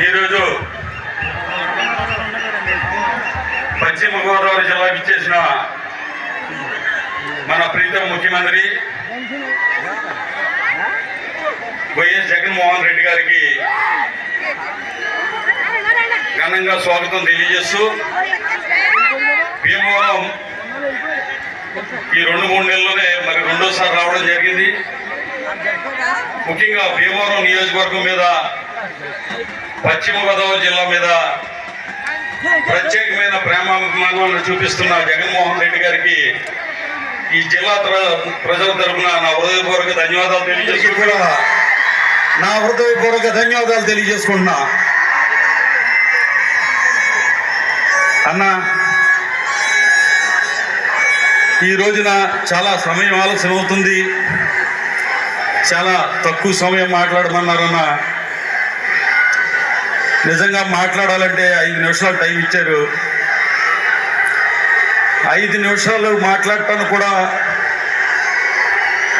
ఈరోజు పశ్చిమ గోదావరి జిల్లాకి ఇచ్చేసిన మన ప్రీతం ముఖ్యమంత్రి వైఎస్ జగన్మోహన్ రెడ్డి గారికి ఘనంగా స్వాగతం తెలియజేస్తూ భీమవరం ఈ రెండు మూడు నెలల్లోనే మరి రెండోసారి రావడం జరిగింది. ముఖ్యంగా భీమవరం నియోజకవర్గం మీద పశ్చిమ గోదావరి జిల్లా మీద ప్రత్యేకమైన ప్రేమాభిమానాలను చూపిస్తున్న జగన్మోహన్ రెడ్డి గారికి ఈ జిల్లా ప్ర- ప్రజల తరపున నా హృదయపూర్వక ధన్యవాదాలు తెలియజేసుకుంటున్నా. నా హృదయపూర్వక ధన్యవాదాలు తెలియజేసుకుంటున్నా. అన్న ఈ రోజున చాలా సమయం ఆలస్యం అవుతుంది. చాలా తక్కువ సమయం మాట్లాడమన్నారన్న. నిజంగా మాట్లాడాలంటే ఐదు నిమిషాలు టైం ఇచ్చారు. ఐదు నిమిషాలు మాట్లాడటానికి కూడా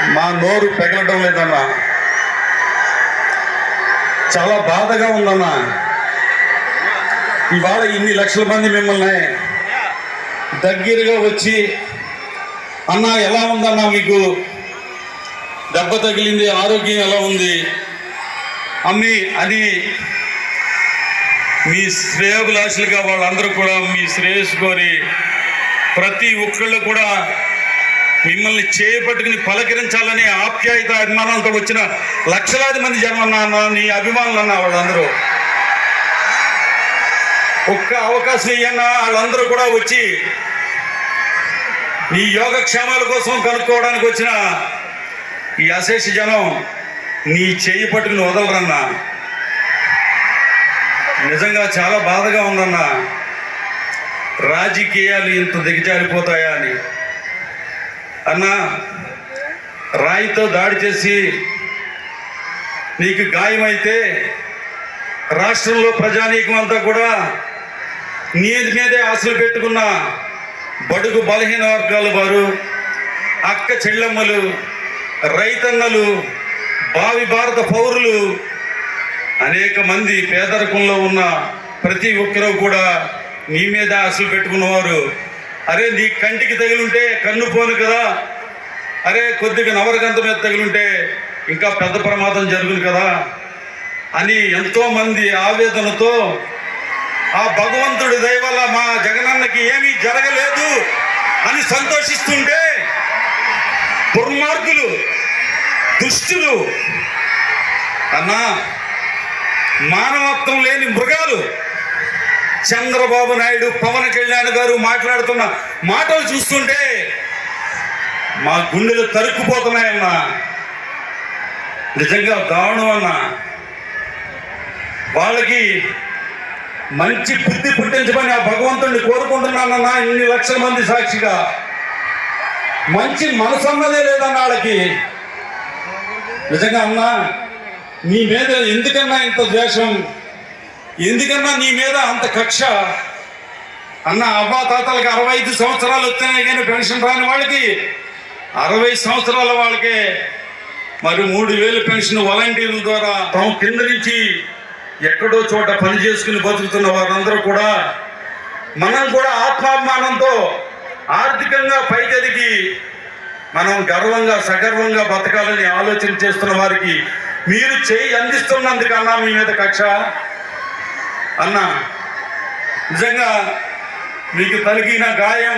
మా నోరు పెగలటం లేదన్నా. చాలా బాధగా ఉందన్నా. ఇవాళ ఇన్ని లక్షల మంది మిమ్మల్ని దగ్గరగా వచ్చి అన్న ఎలా ఉందన్నా మీకు? దెబ్బ తగిలింది ఆరోగ్యం ఎలా ఉంది? అమ్మి అని మీ శ్రేయోభిలాషులుగా వాళ్ళందరూ కూడా మీ శ్రేయస్సు కోరి ప్రతి ఒక్కళ్ళు కూడా మిమ్మల్ని చేపట్టుకుని పలకరించాలని ఆప్యాయత అభిమానంతో వచ్చిన లక్షలాది మంది జనం అన్న నీ అభిమానులు అన్న వాళ్ళందరూ. ఒక్క అవకాశం ఇయ్యన్నా వాళ్ళందరూ కూడా వచ్చి నీ యోగక్షేమాల కోసం కనుక్కోవడానికి వచ్చిన ఈ అశేష జనం నీ చేయి పట్టుకుని వదలరన్నా. నిజంగా చాలా బాధగా ఉందన్నా. రాజకీయాలు ఇంత దిగజారిపోతాయా అని. అన్నా రాయితో దాడి చేసి నీకు గాయమైతే రాష్ట్రంలో ప్రజానీకం అంతా కూడా నీది మీదే ఆశలు పెట్టుకున్న బడుగు బలహీన వర్గాల వారు అక్క చెల్లెమ్మలు రైతన్నలు భావి భారత పౌరులు అనేక మంది పేదరికంలో ఉన్న ప్రతి ఒక్కరూ కూడా నీ మీద ఆశలు పెట్టుకున్నవారు. అరే నీ కంటికి తగిలుంటే కన్ను పోను కదా. అరే కొద్దిగా నవరగంత మీద తగిలింటే ఇంకా పెద్ద ప్రమాదం జరుగును కదా అని ఎంతోమంది ఆవేదనతో ఆ భగవంతుడి దయవల్ల మా జగనన్నకి ఏమీ జరగలేదు అని సంతోషిస్తుంటే దుర్మార్గులు దుష్టులు అన్నా మానవత్వం లేని మృగాలు చంద్రబాబు నాయుడు పవన్ కళ్యాణ్ గారు మాట్లాడుతున్న మాటలు చూస్తుంటే మా గుండెలు తరుక్కుపోతున్నాయన్నా. నిజంగా దారుణం అన్నా. వాళ్ళకి మంచి బుద్ధి పుట్టించమని ఆ భగవంతుడిని కోరుకుంటున్నానన్నా ఇన్ని లక్షల మంది సాక్షిగా. మంచి మనసు అన్నదే లేదన్న వాళ్ళకి నిజంగా అన్నా నీ మీద ఎందుకన్నా ఇంత ద్వేషం? ఎందుకన్నా నీ మీద అంత కక్ష? అన్న అవ్వా తాతలకి అరవై ఐదు సంవత్సరాలు వచ్చినాయి కానీ పెన్షన్ రాని వాళ్ళకి అరవై సంవత్సరాల వాళ్ళకే మరి మూడు వేలు పెన్షన్ వాలంటీర్ల ద్వారా తాము కింద నుంచి ఎక్కడో చోట పని చేసుకుని బతుకుతున్న వారందరూ కూడా మనం కూడా ఆత్మాభిమానంతో ఆర్థికంగా పైకెదిగి మనం గర్వంగా సగర్వంగా బతకాలని ఆలోచన చేస్తున్న వారికి మీరు చేయి అందిస్తున్నందుకన్నా మీ మీద కక్ష? అన్న నిజంగా మీకు తగిలిన గాయం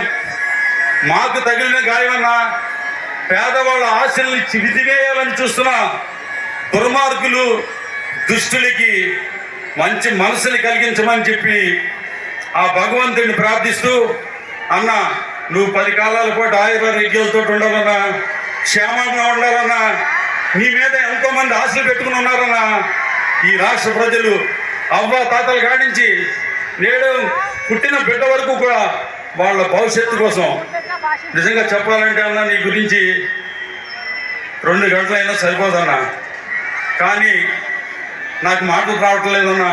మాకు తగిలిన గాయం అన్నా పేదవాళ్ళ ఆశల్ని చివిదివేయాలని చూస్తున్న దుర్మార్గులు దుష్టులకి మంచి మనసుని కలిగించమని చెప్పి ఆ భగవంతుడిని ప్రార్థిస్తూ అన్న నువ్వు పది కాలాల పాటు ఆయుర్వేద్యాలతో ఉండాలన్నా క్షేమంగా ఉండాలన్నా నీ మీద ఎంతో మంది ఆశలు పెట్టుకుని ఉన్నారన్నా ఈ రాష్ట్ర ప్రజలు అవ్వ తాతల కాడించి నేడు పుట్టిన బిడ్డ వరకు కూడా వాళ్ళ భవిష్యత్తు కోసం నిజంగా చెప్పాలంటే అన్న నీ గురించి రెండు గంటలైనా సరిపోదన్నా. కానీ నాకు మాటలు రావటం లేదన్నా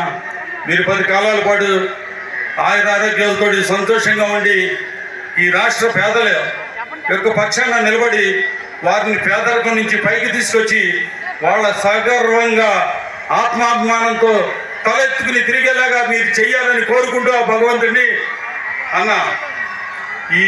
మీరు పది కాలాల పాటు ఆయుర ఆరోగ్యాలతో సంతోషంగా ఉండి ఈ రాష్ట్ర పేదల యొక్క పక్షాన నిలబడి వారిని పేదరికం నుంచి పైకి తీసుకొచ్చి వాళ్ళ సగర్వంగా ఆత్మాభిమానంతో తలెత్తుకుని తిరిగేలాగా మీరు చెయ్యాలని కోరుకుంటూ భగవంతుడిని అన్న. ఈ